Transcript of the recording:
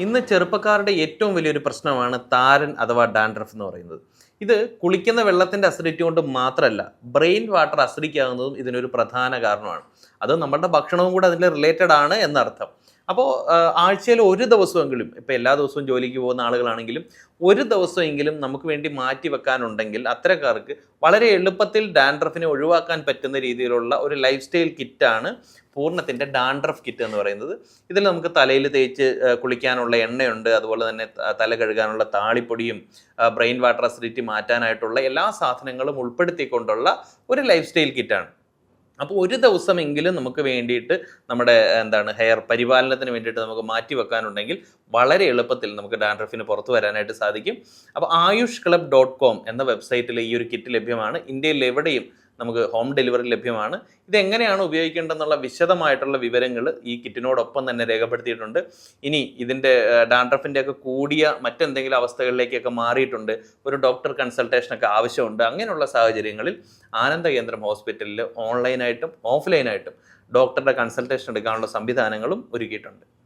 ഇന്ന് ചെറുപ്പക്കാരുടെ ഏറ്റവും വലിയൊരു പ്രശ്നമാണ് താരൻ അഥവാ ഡാൻഡ്രഫ് എന്ന് പറയുന്നത്. ഇത് കുളിക്കുന്ന വെള്ളത്തിന്റെ അസിഡിറ്റി കൊണ്ട് മാത്രമല്ല ബ്രെയിൻ വാട്ടർ അസിഡിക് ആകുന്നതും ഇതിനൊരു പ്രധാന കാരണമാണ്. അത് നമ്മളുടെ ഭക്ഷണവും കൂടെ അതിന്റെ റിലേറ്റഡ് ആണ് എന്നർത്ഥം. അപ്പോൾ ആഴ്ചയിൽ ഒരു ദിവസമെങ്കിലും ഇപ്പോൾ എല്ലാ ദിവസവും ജോലിക്ക് പോകുന്ന ആളുകളാണെങ്കിലും ഒരു ദിവസമെങ്കിലും നമുക്ക് വേണ്ടി മാറ്റി വെക്കാനുണ്ടെങ്കിൽ അത്തരക്കാർക്ക് വളരെ എളുപ്പത്തിൽ ഡാൻഡ്രഫിനെ ഒഴിവാക്കാൻ പറ്റുന്ന രീതിയിലുള്ള ഒരു ലൈഫ് സ്റ്റൈൽ കിറ്റാണ് പൂർണത്തിന്റെ ഡാൻഡ്രഫ് കിറ്റ് എന്ന് പറയുന്നത്. ഇതിൽ നമുക്ക് തലയിൽ തേച്ച് കുളിക്കാനുള്ള എണ്ണയുണ്ട് അതുപോലെ തന്നെ തല കഴുകാനുള്ള താളിപ്പൊടിയും ബ്രെയിൻ വാട്ടർ അസിഡിറ്റി മാറ്റാനായിട്ടുള്ള എല്ലാ സാധനങ്ങളും ഉൾപ്പെടുത്തിക്കൊണ്ടുള്ള ഒരു ലൈഫ് സ്റ്റൈൽ കിറ്റാണ് അപ്പോൾ ഒരു ദിവസമെങ്കിലും നമുക്ക് വേണ്ടിയിട്ട് നമ്മുടെ എന്താണ് ഹെയർ പരിപാലനത്തിന് വേണ്ടിയിട്ട് നമുക്ക് മാറ്റി വെക്കാനുണ്ടെങ്കിൽ വളരെ എളുപ്പത്തിൽ നമുക്ക് ഡാൻഡ്രഫിന് പുറത്തു വരാനായിട്ട് സാധിക്കും. അപ്പോൾ ആയുഷ് ക്ലബ് ഡോട്ട് കോം എന്ന വെബ്സൈറ്റിൽ ഈ ഒരു കിറ്റ് ലഭ്യമാണ്. ഇന്ത്യയിൽ എവിടെയും നമുക്ക് ഹോം ഡെലിവറി ലഭ്യമാണ്. ഇതെങ്ങനെയാണ് ഉപയോഗിക്കേണ്ടതെന്നുള്ള വിശദമായിട്ടുള്ള വിവരങ്ങൾ ഈ കിറ്റിനോടൊപ്പം തന്നെ രേഖപ്പെടുത്തിയിട്ടുണ്ട്. ഇനി ഇതിന്റെ ഡാൻഡ്രഫിന്റെ ഒക്കെ കൂടിയ മറ്റെന്തെങ്കിലും അവസ്ഥകളിലേക്കൊക്കെ മാറിയിട്ടുണ്ട്. ഒരു ഡോക്ടർ കൺസൾട്ടേഷനൊക്കെ ആവശ്യമുണ്ട്. അങ്ങനെയുള്ള സാഹചര്യങ്ങളിൽ ആനന്ദ കേന്ദ്രം ഹോസ്പിറ്റലിൽ ഓൺലൈനായിട്ടും ഓഫ്ലൈനായിട്ടും ഡോക്ടറുടെ കൺസൾട്ടേഷൻ എടുക്കാനുള്ള സംവിധാനങ്ങളും ഒരുക്കിയിട്ടുണ്ട്.